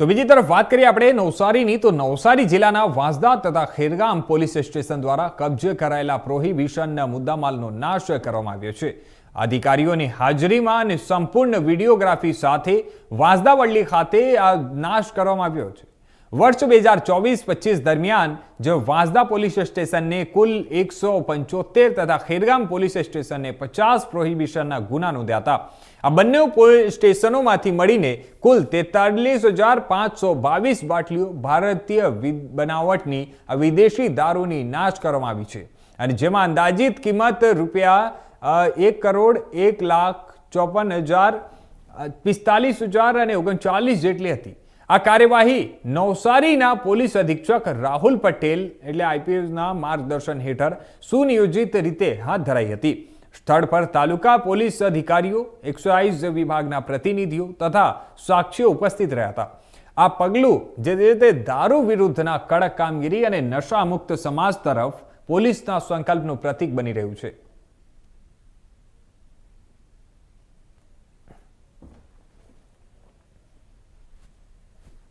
તો બીજી તરફ વાત કરીએ આપણે નવસારીની. તો નવસારી જિલ્લાના વાંસદા તથા ખેરગામ પોલીસ સ્ટેશન દ્વારા કબજે કરાયેલા પ્રોહિબિશનના મુદ્દામાલનો નાશ કરવામાં આવ્યો છે. અધિકારીઓની હાજરીમાં અને સંપૂર્ણ વિડીયોગ્રાફી સાથે વાંસદાવલ્લી ખાતે આ નાશ કરવામાં આવ્યો છે. વર્ષ બે હજાર ચોવીસ પચીસ દરમિયાન જે વાંસદા પોલીસ સ્ટેશનને કુલ એકસો પંચોતેર તથા ખેરગામ પોલીસ સ્ટેશનને પચાસ પ્રોહિબિશનના ગુના નોંધ્યા હતા. આ બંને પોલીસ સ્ટેશનોમાંથી મળીને કુલ તેતાલીસ હજાર પાંચસો બાવીસ બાટલીઓ ભારતીય બનાવટની, આ વિદેશી દારૂની નાશ કરવામાં આવી છે. અને જેમાં અંદાજિત કિંમત રૂપિયા એક કરોડ, એક લાખ ચોપન હજાર પિસ્તાલીસ હજાર અને ઓગણચાલીસ જેટલી હતી. આ કાર્યવાહી નવસારીના પોલીસ અધિક્ષક રાહુલ પટેલ એટલે આઈપીએસના માર્ગદર્શન હેઠળ સુનિયોજિત રીતે હાથ ધરાઈ હતી. સ્થળ પર તાલુકા પોલીસ અધિકારીઓ એક્સાઇઝ વિભાગના પ્રતિનિધિઓ તથા સાક્ષીઓ ઉપસ્થિત રહ્યા હતા. આ પગલું જે રીતે દારૂ વિરુદ્ધના કડક કામગીરી અને નશામુક્ત સમાજ તરફ પોલીસના સંકલ્પનું પ્રતીક બની રહ્યું છે.